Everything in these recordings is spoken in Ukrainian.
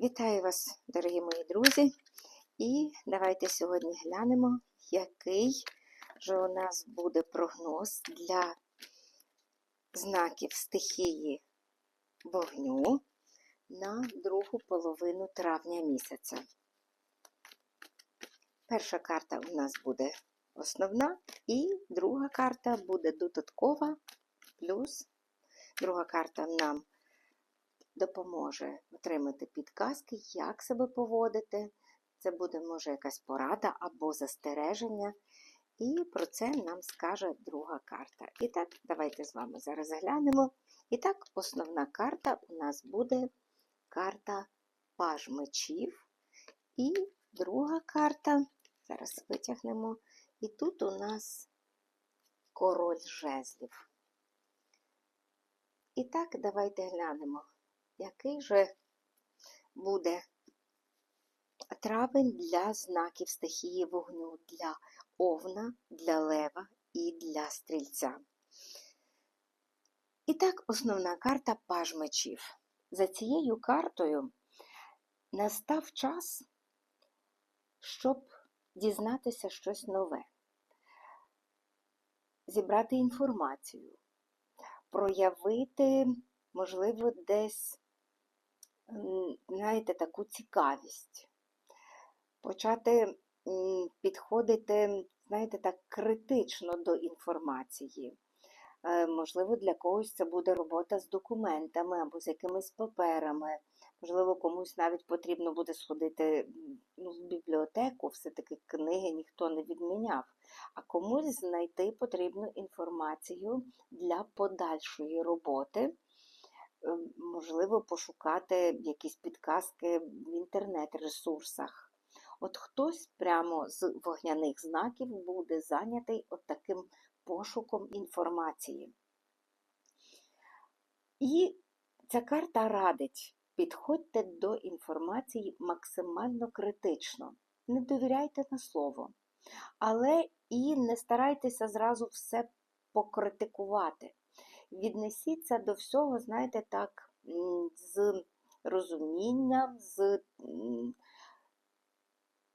Вітаю вас, дорогі мої друзі! І давайте сьогодні глянемо, який же у нас буде прогноз для знаків стихії вогню на другу половину травня місяця. Перша карта у нас буде основна, і друга карта буде додаткова, плюс друга карта нам допоможе отримати підказки, як себе поводити. Це буде, може, якась порада або застереження. І про це нам скаже друга карта. І так, давайте з вами зараз заглянемо. І так, основна карта у нас буде карта Паж мечів. І друга карта, зараз витягнемо, і тут у нас король жезлів. І так, давайте глянемо який же буде травень для знаків стихії вогню, для овна, для лева і для стрільця. І так, основна карта паж мечів. За цією картою настав час, щоб дізнатися щось нове, зібрати інформацію, проявити, можливо, десь знаєте, таку цікавість, почати підходити, знаєте, так критично до інформації. Е, можливо, для когось це буде робота з документами або з якимись паперами. Можливо, комусь навіть потрібно буде сходити ну, в бібліотеку, все-таки книги ніхто не відміняв, а комусь знайти потрібну інформацію для подальшої роботи. Можливо, пошукати якісь підказки в інтернет-ресурсах. От хтось прямо з вогняних знаків буде зайнятий от таким пошуком інформації. І ця карта радить, підходьте до інформації максимально критично. Не довіряйте на слово, але і не старайтеся зразу все покритикувати віднесіться до всього, знаєте, так, з розумінням, з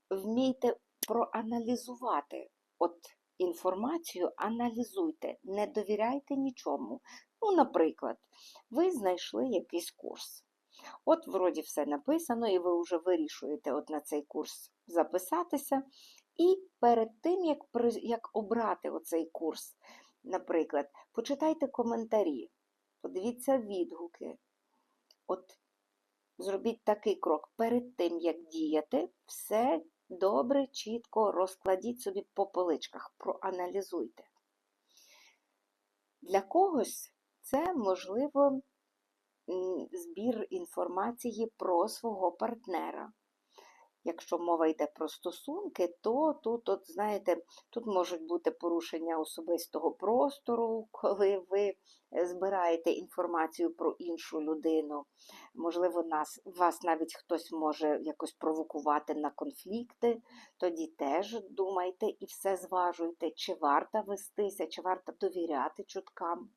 вмійте проаналізувати от інформацію, аналізуйте, не довіряйте нічому. Ну, наприклад, ви знайшли якийсь курс. От, вроді, все написано, і ви вже вирішуєте от на цей курс записатися. І перед тим, як як обрати оцей курс, Наприклад, почитайте коментарі, подивіться відгуки. От зробіть такий крок. Перед тим, як діяти, все добре, чітко розкладіть собі по поличках, проаналізуйте. Для когось це, можливо, збір інформації про свого партнера. Якщо мова йде про стосунки, то тут, от, знаєте, тут можуть бути порушення особистого простору, коли ви е, збираєте інформацію про іншу людину. Можливо, нас, вас навіть хтось може якось провокувати на конфлікти, тоді теж думайте і все зважуйте, чи варто вестися, чи варто довіряти чуткам.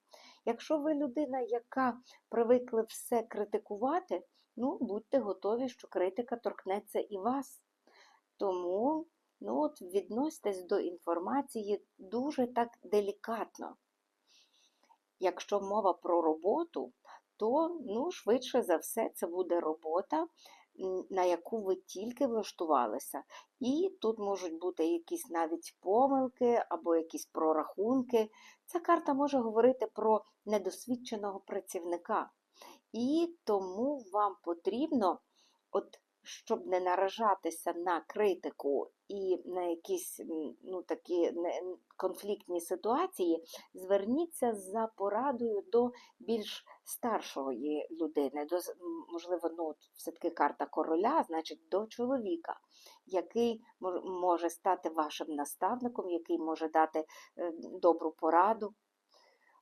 Якщо ви людина, яка привикла все критикувати, ну, будьте готові, що критика торкнеться і вас. Тому ну, от, відноситесь до інформації дуже так делікатно. Якщо мова про роботу, то ну, швидше за все це буде робота, на яку ви тільки влаштувалися. І тут можуть бути якісь навіть помилки або якісь прорахунки. Ця карта може говорити про недосвідченого працівника. І тому вам потрібно, от, щоб не наражатися на критику і на якісь ну, такі конфліктні ситуації, зверніться за порадою до більш старшої людини, до, можливо, ну, все-таки карта короля, значить, до чоловіка, який може стати вашим наставником, який може дати е, добру пораду.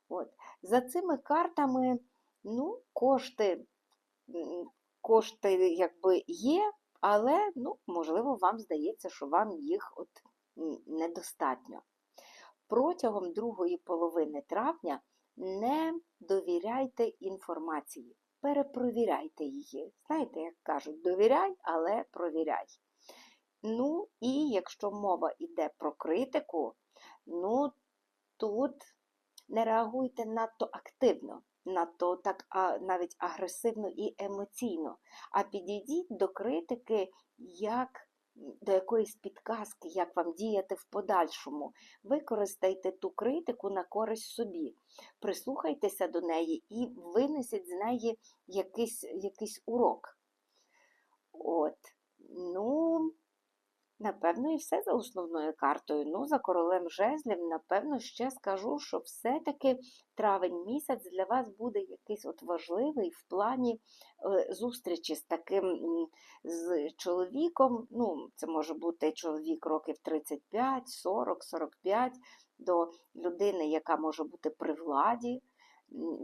От. За цими картами. Ну, кошти кошти якби є, але, ну, можливо, вам здається, що вам їх от недостатньо. Протягом другої половини травня не довіряйте інформації. перепровіряйте її. Знаєте, як кажуть, довіряй, але провіряй. Ну, і якщо мова йде про критику, ну тут не реагуйте надто активно, надто так а, навіть агресивно і емоційно, а підійдіть до критики як до якоїсь підказки, як вам діяти в подальшому. Використайте ту критику на користь собі, прислухайтеся до неї і винесіть з неї якийсь, якийсь урок. От, ну. Напевно, і все за основною картою. Ну, за королем жезлів, напевно, ще скажу, що все-таки травень місяць для вас буде якийсь от важливий в плані е, зустрічі з таким з чоловіком. Ну, це може бути чоловік років 35, 40, 45, до людини, яка може бути при владі,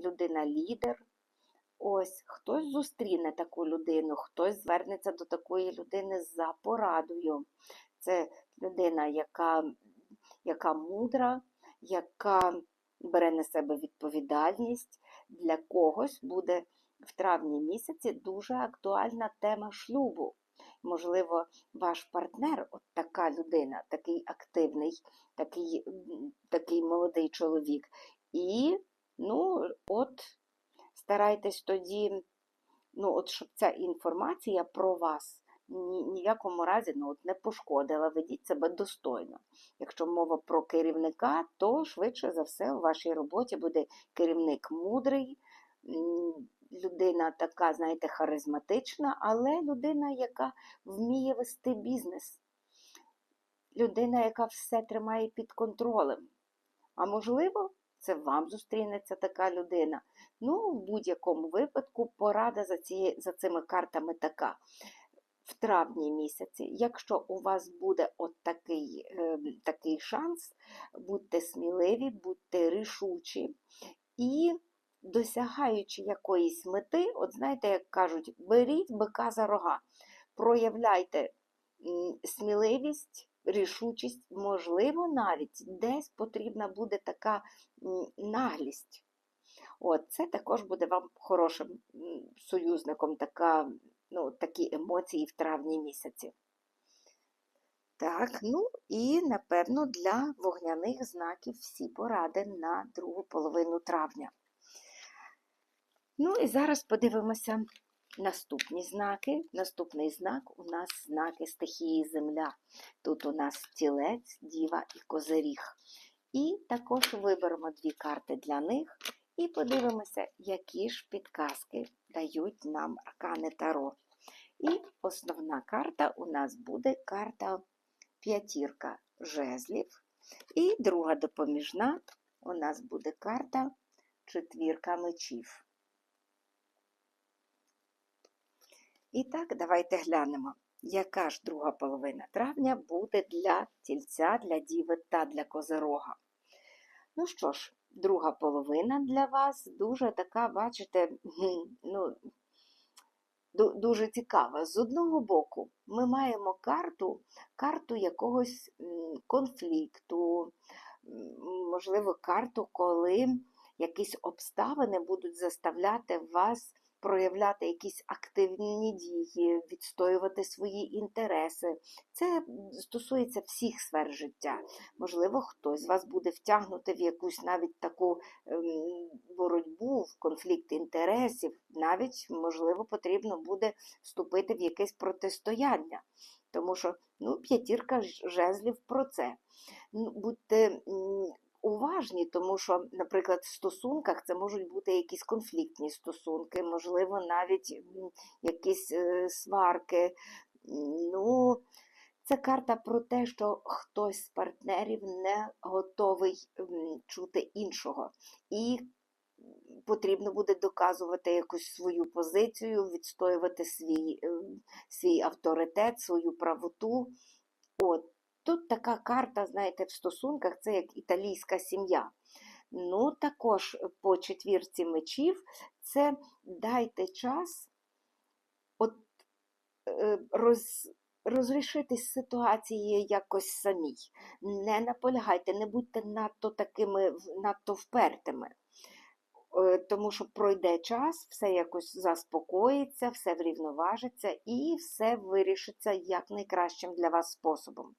людина-лідер. Ось хтось зустріне таку людину, хтось звернеться до такої людини за порадою. Це людина, яка, яка мудра, яка бере на себе відповідальність. Для когось буде в травні місяці дуже актуальна тема шлюбу. Можливо, ваш партнер, от така людина, такий активний, такий, такий молодий чоловік. І, ну, от старайтесь тоді, ну, от щоб ця інформація про вас ні, ні в якому разі ну, от не пошкодила, ведіть себе достойно. Якщо мова про керівника, то швидше за все у вашій роботі буде керівник мудрий, людина така, знаєте, харизматична, але людина, яка вміє вести бізнес, людина, яка все тримає під контролем. А можливо, це вам зустрінеться така людина. Ну, в будь-якому випадку порада за, ці, за цими картами така. В травні місяці, якщо у вас буде от такий, е, такий шанс, будьте сміливі, будьте рішучі і досягаючи якоїсь мети, от знаєте, як кажуть, беріть бика за рога, проявляйте сміливість, рішучість, можливо, навіть десь потрібна буде така наглість. От, Це також буде вам хорошим союзником, така, ну, такі емоції в травні місяці. Так, ну і напевно для вогняних знаків всі поради на другу половину травня. Ну і зараз подивимося наступні знаки. Наступний знак у нас знаки стихії Земля. Тут у нас тілець, діва і козиріг. І також виберемо дві карти для них і подивимося, які ж підказки дають нам аркани Таро. І основна карта у нас буде карта п'ятірка жезлів. І друга допоміжна у нас буде карта четвірка мечів. І так, давайте глянемо, яка ж друга половина травня буде для тільця, для діви та для козирога. Ну що ж, друга половина для вас дуже така, бачите, ну, дуже цікава. З одного боку, ми маємо карту, карту якогось конфлікту, можливо, карту, коли якісь обставини будуть заставляти вас проявляти якісь активні дії, відстоювати свої інтереси. Це стосується всіх сфер життя. Можливо, хтось з вас буде втягнути в якусь навіть таку ем, боротьбу, в конфлікт інтересів, навіть, можливо, потрібно буде вступити в якесь протистояння. Тому що ну, п'ятірка жезлів про це. Ну, будьте уважні, тому що, наприклад, в стосунках це можуть бути якісь конфліктні стосунки, можливо, навіть якісь е, сварки. Ну, це карта про те, що хтось з партнерів не готовий чути іншого. І потрібно буде доказувати якусь свою позицію, відстоювати свій ем, свій авторитет, свою правоту. От. Тут така карта, знаєте, в стосунках це як італійська сім'я. Ну, також по четвірці мечів це дайте час от, е, роз, розрішити ситуації якось самій. Не наполягайте, не будьте надто такими надто впертими. е, тому що пройде час, все якось заспокоїться, все врівноважиться і все вирішиться як найкращим для вас способом.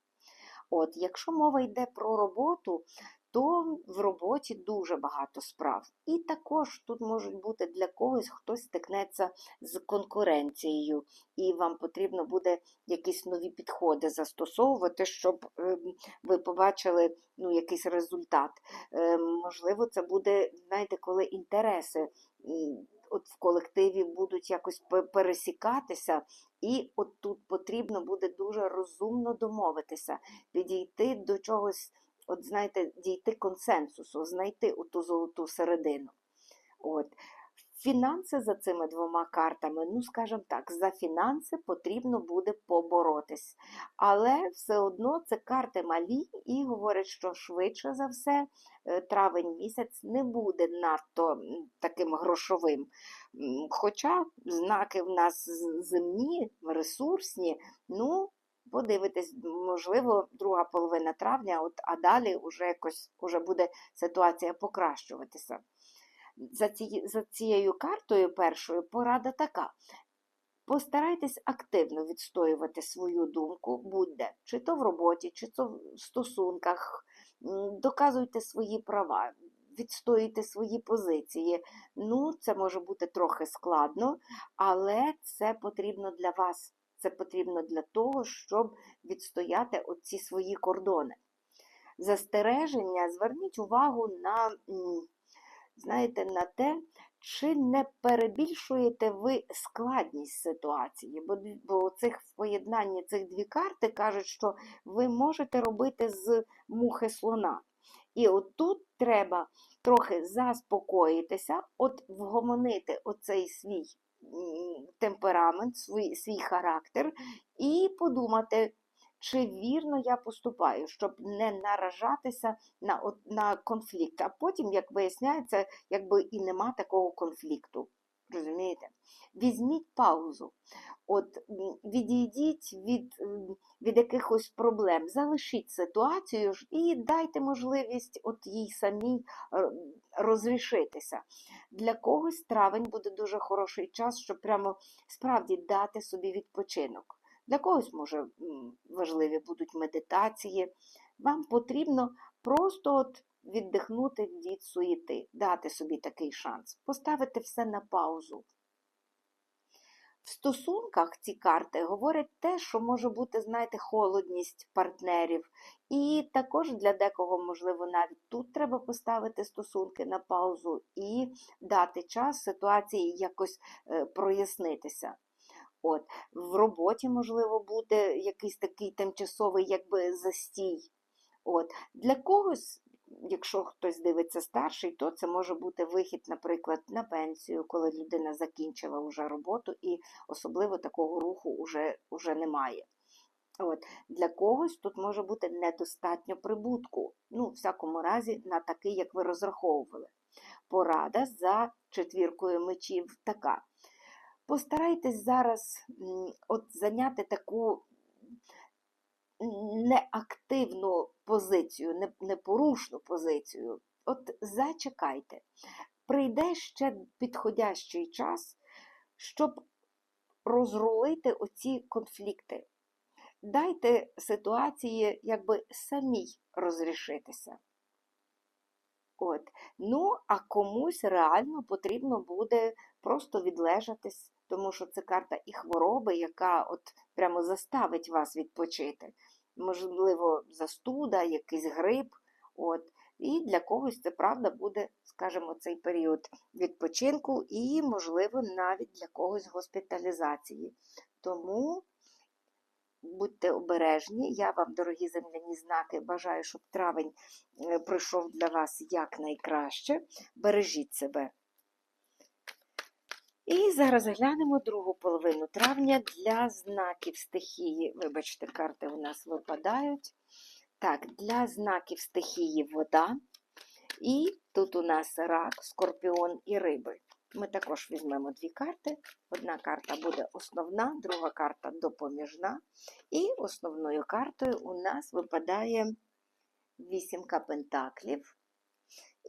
От, якщо мова йде про роботу, то в роботі дуже багато справ. І також тут можуть бути для когось хтось стикнеться з конкуренцією, і вам потрібно буде якісь нові підходи застосовувати, щоб ем, ви побачили ну, якийсь результат. Е, Можливо, це буде, знаєте, коли інтереси от в колективі будуть якось пересікатися, і от тут потрібно буде дуже розумно домовитися, підійти до чогось, от знаєте, дійти консенсусу, знайти ту золоту середину. От. Фінанси за цими двома картами, ну, скажімо так, за фінанси потрібно буде поборотись. Але все одно це карти малі і говорять, що швидше за все е, травень місяць не буде надто таким грошовим. Хоча знаки в нас земні, ресурсні, ну, подивитись, можливо, друга половина травня, от, а далі вже якось уже буде ситуація покращуватися. За, ці, за цією картою першою порада така. Постарайтесь активно відстоювати свою думку, будь-де, чи то в роботі, чи то в стосунках, доказуйте свої права, відстоюйте свої позиції. Ну, це може бути трохи складно, але це потрібно для вас. Це потрібно для того, щоб відстояти оці свої кордони. Застереження, зверніть увагу на, знаєте, на те, чи не перебільшуєте ви складність ситуації? Бо, бо цих в поєднанні цих дві карти кажуть, що ви можете робити з мухи слона. І от тут треба трохи заспокоїтися, от вгомонити оцей свій темперамент, свій, свій характер, і подумати, чи вірно я поступаю, щоб не наражатися на, на конфлікт. А потім, як виясняється, якби і нема такого конфлікту. Розумієте? Візьміть паузу. От відійдіть від, від якихось проблем, залишіть ситуацію і дайте можливість от їй самій е, розрішитися. Для когось травень буде дуже хороший час, щоб прямо справді дати собі відпочинок. Для когось, може, важливі будуть медитації. Вам потрібно просто от віддихнути від суєти, дати собі такий шанс, поставити все на паузу. В стосунках ці карти говорять те, що може бути, знаєте, холодність партнерів. І також для декого, можливо, навіть тут треба поставити стосунки на паузу і дати час ситуації якось е, прояснитися. От, в роботі, можливо, буде якийсь такий тимчасовий якби застій. От, для когось, якщо хтось дивиться старший, то це може бути вихід, наприклад, на пенсію, коли людина закінчила вже роботу, і особливо такого руху вже, вже немає. От, для когось тут може бути недостатньо прибутку. Ну, в всякому разі, на такий, як ви розраховували. Порада за четвіркою мечів така. Постарайтесь зараз от зайняти таку неактивну позицію, непорушну позицію. От зачекайте. Прийде ще підходящий час, щоб розрулити оці конфлікти. Дайте ситуації якби самій розрішитися. От. Ну, а комусь реально потрібно буде просто відлежатись, тому що це карта і хвороби, яка от прямо заставить вас відпочити. Можливо, застуда, якийсь грип. От. І для когось це правда буде, скажімо, цей період відпочинку і, можливо, навіть для когось госпіталізації. Тому будьте обережні. Я вам, дорогі земляні знаки, бажаю, щоб травень е, пройшов для вас якнайкраще. Бережіть себе. І зараз глянемо другу половину травня для знаків стихії. Вибачте, карти у нас випадають. Так, для знаків стихії вода. І тут у нас рак, скорпіон і риби. Ми також візьмемо дві карти. Одна карта буде основна, друга карта допоміжна. І основною картою у нас випадає вісімка пентаклів.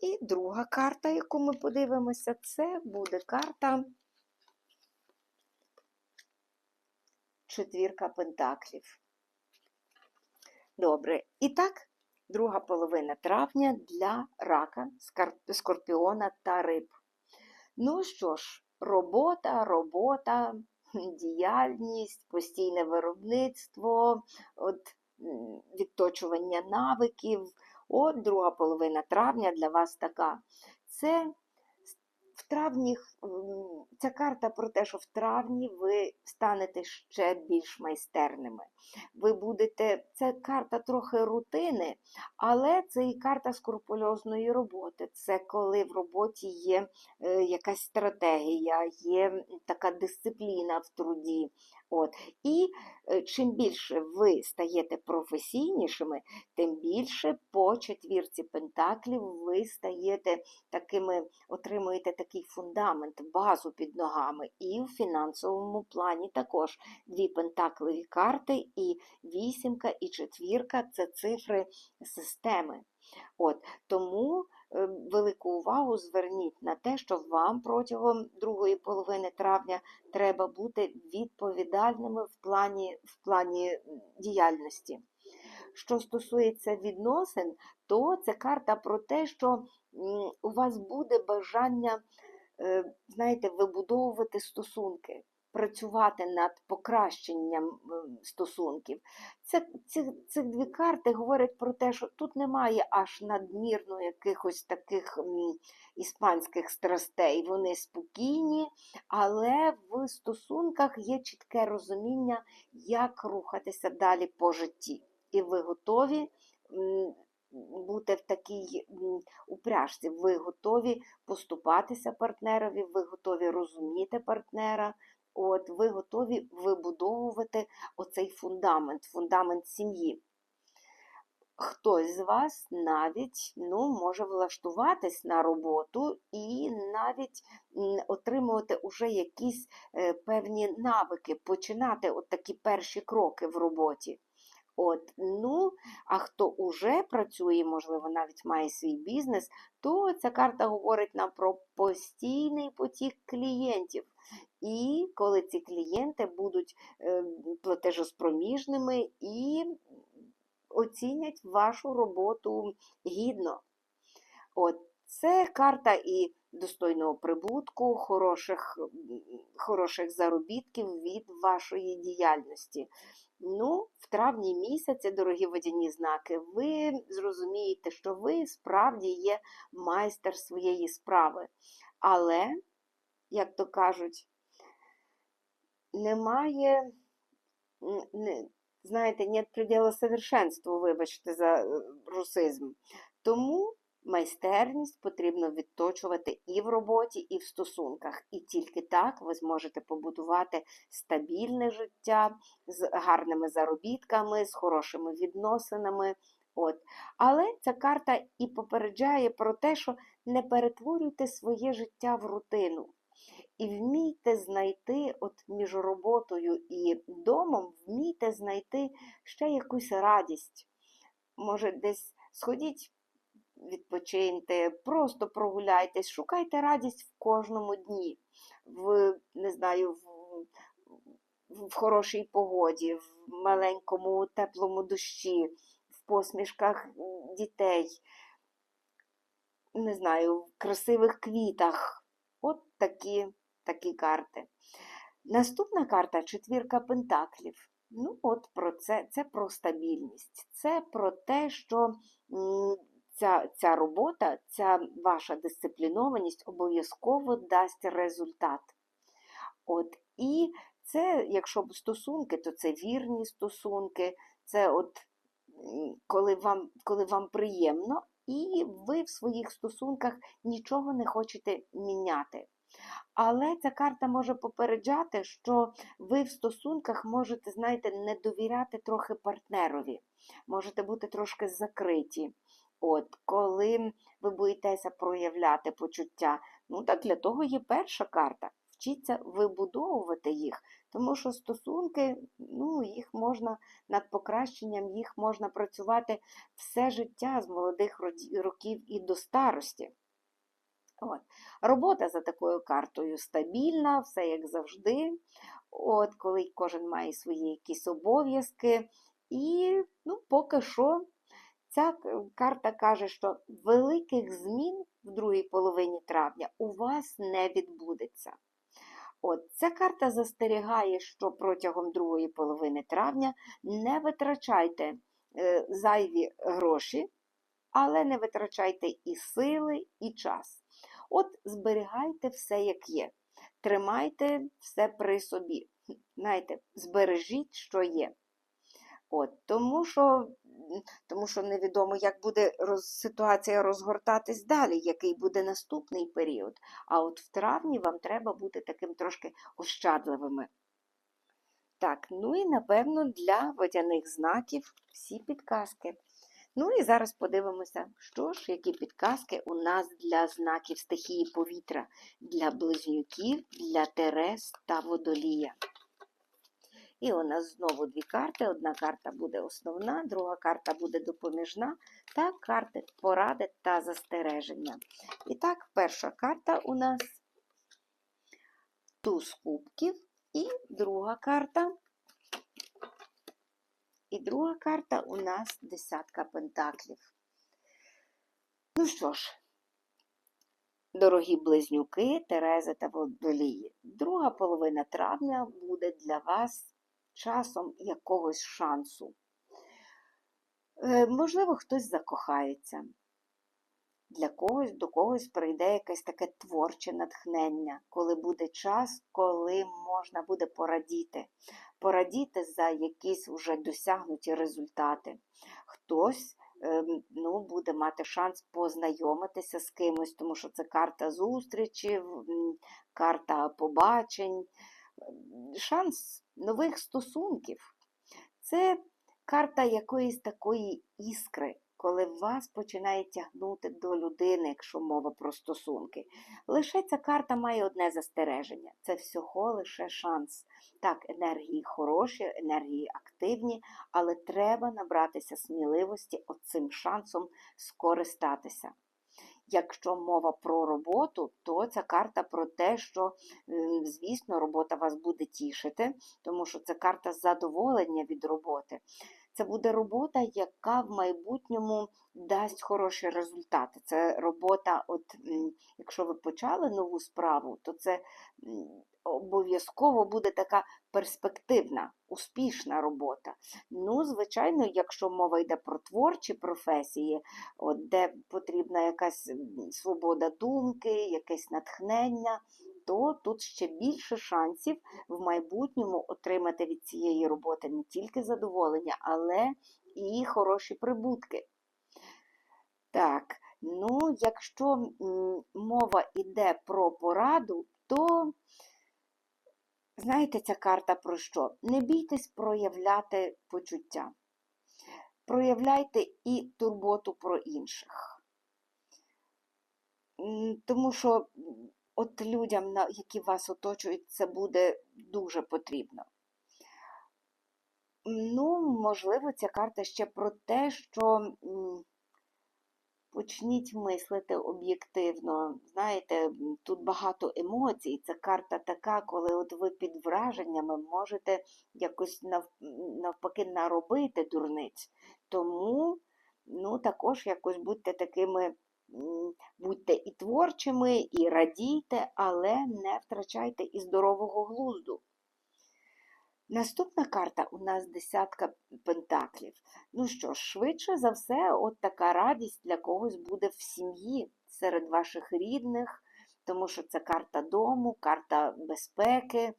І друга карта, яку ми подивимося, це буде карта четвірка пентаклів. Добре. І так, друга половина травня для рака, скорпіона та риб. Ну що ж, робота, робота, діяльність, постійне виробництво, от, відточування навиків. От друга половина травня для вас така. Це в травні ця карта про те, що в травні ви станете ще більш майстерними. Ви будете, це карта трохи рутини, але це і карта скрупульозної роботи. Це коли в роботі є е, якась стратегія, є така дисципліна в труді. От. І е, чим більше ви стаєте професійнішими, тим більше по четвірці пентаклів ви стаєте такими, отримуєте такий фундамент, базу під ногами. І в фінансовому плані також дві пентакливі карти, і вісімка, і четвірка це цифри системи. От, тому велику увагу зверніть на те, що вам протягом другої половини травня треба бути відповідальними в плані, в плані діяльності. Що стосується відносин, то це карта про те, що у вас буде бажання, е, знаєте, вибудовувати стосунки, працювати над покращенням стосунків. Це, ці, ці дві карти говорять про те, що тут немає аж надмірно якихось таких іспанських страстей. Вони спокійні, але в стосунках є чітке розуміння, як рухатися далі по житті. І ви готові бути в такій упряжці, ви готові поступатися партнерові, ви готові розуміти партнера. От ви готові вибудовувати оцей фундамент, фундамент сім'ї. Хтось з вас навіть ну, може влаштуватись на роботу і навіть отримувати уже якісь е, певні навики, починати от такі перші кроки в роботі. От, ну, а хто уже працює, можливо, навіть має свій бізнес, то ця карта говорить нам про постійний потік клієнтів. І коли ці клієнти будуть е, платежоспроможними і оцінять вашу роботу гідно. От, це карта і достойного прибутку, хороших, хороших заробітків від вашої діяльності. Ну, в травні місяці, дорогі водяні знаки, ви зрозумієте, що ви справді є майстер своєї справи. Але, як то кажуть, немає, не, знаєте, нет предела совершенству, вибачте за е, русизм. Тому майстерність потрібно відточувати і в роботі, і в стосунках. І тільки так ви зможете побудувати стабільне життя з гарними заробітками, з хорошими відносинами. От. Але ця карта і попереджає про те, що не перетворюйте своє життя в рутину. І вмійте знайти, от між роботою і домом, вмійте знайти ще якусь радість. Може, десь сходіть, відпочиньте, просто прогуляйтесь, шукайте радість в кожному дні, в, не знаю, в, в хорошій погоді, в маленькому теплому дощі, в посмішках дітей, не знаю, в красивих квітах. От такі, такі карти. Наступна карта четвірка пентаклів. Ну, от про це, це про стабільність. Це про те, що ця, ця робота, ця ваша дисциплінованість обов'язково дасть результат. От, і це, якщо стосунки, то це вірні стосунки, це от коли вам, коли вам приємно, і ви в своїх стосунках нічого не хочете міняти. Але ця карта може попереджати, що ви в стосунках можете, знаєте, не довіряти трохи партнерові, можете бути трошки закриті. От, коли ви боїтеся проявляти почуття, ну так для того є перша карта. вчіться вибудовувати їх, тому що стосунки, ну, їх можна над покращенням, їх можна працювати все життя з молодих років і до старості. От. Робота за такою картою стабільна, все як завжди. От, коли кожен має свої якісь обов'язки. І ну, поки що ця карта каже, що великих змін в другій половині травня у вас не відбудеться. От, ця карта застерігає, що протягом другої половини травня не витрачайте е, зайві гроші, але не витрачайте і сили, і час. От зберігайте все, як є. Тримайте все при собі. Знаєте, збережіть, що є. От, тому, що, тому що невідомо, як буде роз, ситуація розгортатись далі, який буде наступний період. А от в травні вам треба бути таким трошки ощадливими. Так, ну і напевно для водяних знаків всі підказки. Ну і зараз подивимося, що ж, які підказки у нас для знаків стихії повітря, для близнюків, для терес та водолія. І у нас знову дві карти. Одна карта буде основна, друга карта буде допоміжна, та карти поради та застереження. І так, перша карта у нас туз кубків, і друга карта. І друга карта у нас десятка пентаклів. Ну що ж, дорогі близнюки, Терези та Водолії, друга половина травня буде для вас часом якогось шансу. Е, Можливо, хтось закохається. Для когось до когось прийде якесь таке творче натхнення, коли буде час, коли можна буде порадіти, порадіти за якісь вже досягнуті результати. Хтось ем, ну, буде мати шанс познайомитися з кимось, тому що це карта зустрічі, карта побачень, ем, шанс нових стосунків. Це карта якоїсь такої іскри, коли вас починає тягнути до людини, якщо мова про стосунки. Лише ця карта має одне застереження це всього лише шанс. Так, енергії хороші, енергії активні, але треба набратися сміливості оцим шансом скористатися. Якщо мова про роботу, то ця карта про те, що, звісно, робота вас буде тішити, тому що це карта задоволення від роботи. Це буде робота, яка в майбутньому дасть хороші результати. Це робота, от якщо ви почали нову справу, то це обов'язково буде така перспективна, успішна робота. Ну, звичайно, якщо мова йде про творчі професії, от, де потрібна якась свобода думки, якесь натхнення, то тут ще більше шансів в майбутньому отримати від цієї роботи не тільки задоволення, але і хороші прибутки. Так, ну, якщо мова йде про пораду, то знаєте, ця карта про що? Не бійтесь проявляти почуття. Проявляйте і турботу про інших. Тому що от людям, які вас оточують, це буде дуже потрібно. Ну, можливо, ця карта ще про те, що почніть мислити об'єктивно. Знаєте, тут багато емоцій. Це карта така, коли от ви під враженнями можете якось нав- навпаки наробити дурниць. Тому ну, також якось будьте такими, будьте і творчими, і радійте, але не втрачайте і здорового глузду. Наступна карта у нас десятка пентаклів. Ну що ж, швидше за все, от така радість для когось буде в сім'ї серед ваших рідних, тому що це карта дому, карта безпеки,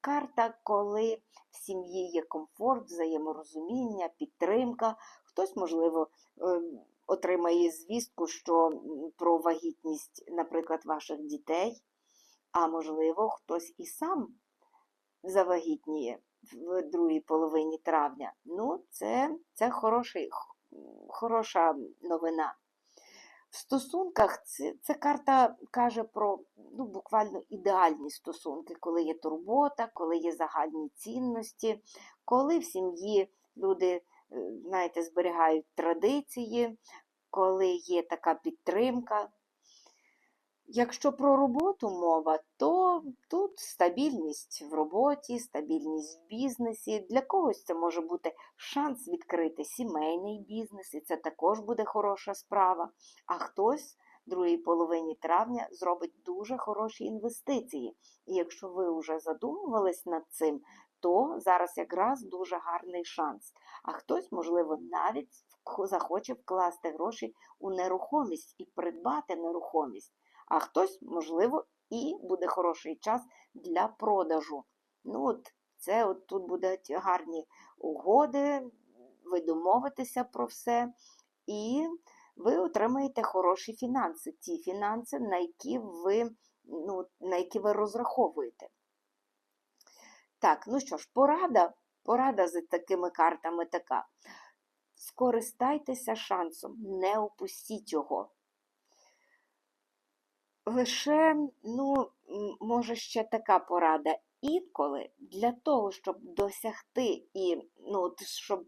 карта, коли в сім'ї є комфорт, взаєморозуміння, підтримка. Хтось, можливо, е, отримає звістку, що про вагітність, наприклад, ваших дітей, а можливо, хтось і сам завагітніє в другій половині травня. Ну, це, це хороший, хороша новина. В стосунках це, це карта каже про ну, буквально ідеальні стосунки, коли є турбота, коли є загальні цінності, коли в сім'ї люди, знаєте, зберігають традиції, коли є така підтримка. Якщо про роботу мова, то тут стабільність в роботі, стабільність в бізнесі. Для когось це може бути шанс відкрити сімейний бізнес, і це також буде хороша справа. А хтось в другій половині травня зробить дуже хороші інвестиції. І якщо ви вже задумувались над цим, то зараз якраз дуже гарний шанс. А хтось, можливо, навіть захоче вкласти гроші у нерухомість і придбати нерухомість а хтось, можливо, і буде хороший час для продажу. Ну, от це от тут будуть гарні угоди, ви домовитеся про все, і ви отримаєте хороші фінанси, ті фінанси, на які ви, ну, на які ви розраховуєте. Так, ну що ж, порада, порада з такими картами така. Скористайтеся шансом, не опустіть його лише, ну, може, ще така порада. Інколи для того, щоб досягти і ну, щоб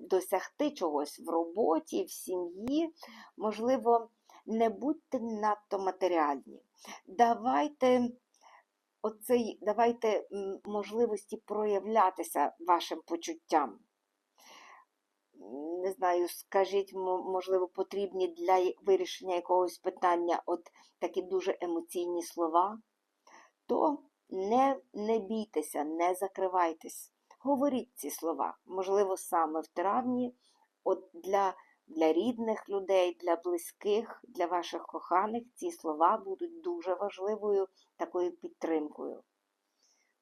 досягти чогось в роботі, в сім'ї, можливо, не будьте надто матеріальні. Давайте оцей, давайте можливості проявлятися вашим почуттям не знаю, скажіть, можливо, потрібні для вирішення якогось питання от такі дуже емоційні слова, то не, не бійтеся, не закривайтесь. Говоріть ці слова. Можливо, саме в травні, от для, для рідних людей, для близьких, для ваших коханих ці слова будуть дуже важливою такою підтримкою.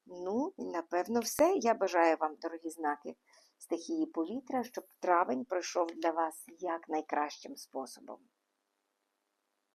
Ну, і напевно, все. Я бажаю вам, дорогі знаки стихії повітря, щоб травень пройшов для вас як найкращим способом.